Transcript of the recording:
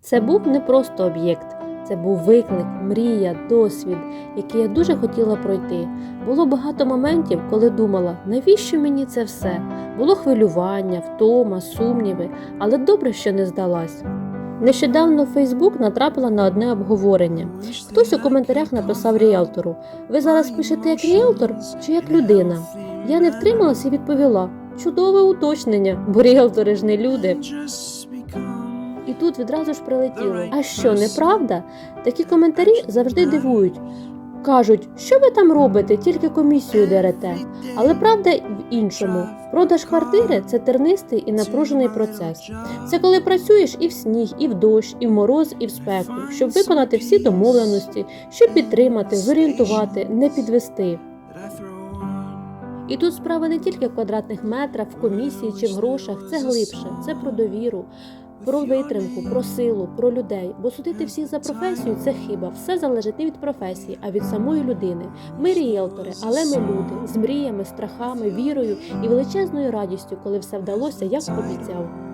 Це був не просто об'єкт, це був виклик, мрія, досвід, який я дуже хотіла пройти. Було багато моментів, коли думала, навіщо мені це все? Було хвилювання, втома, сумніви, але добре, що не здалась. Нещодавно Фейсбук натрапила на одне обговорення. Хтось у коментарях написав ріелтору: Ви зараз пишете як ріелтор чи як людина? Я не втрималась і відповіла: чудове уточнення, бо ріелтори ж не люди. І тут відразу ж прилетіло. А що, неправда? Такі коментарі завжди дивують. Кажуть, що ви там робите, тільки комісію дерете. Але правда в іншому. Продаж квартири це тернистий і напружений процес. Це коли працюєш і в сніг, і в дощ, і в мороз, і в спеку, щоб виконати всі домовленості, щоб підтримати, зорієнтувати, не підвести. І тут справа не тільки в квадратних метрах, в комісії чи в грошах, це глибше, це про довіру, про витримку, про силу, про людей. Бо судити всіх за професію це хіба. Все залежить не від професії, а від самої людини. Ми ріелтори, але ми люди з мріями, страхами, вірою і величезною радістю, коли все вдалося, як обіцяв.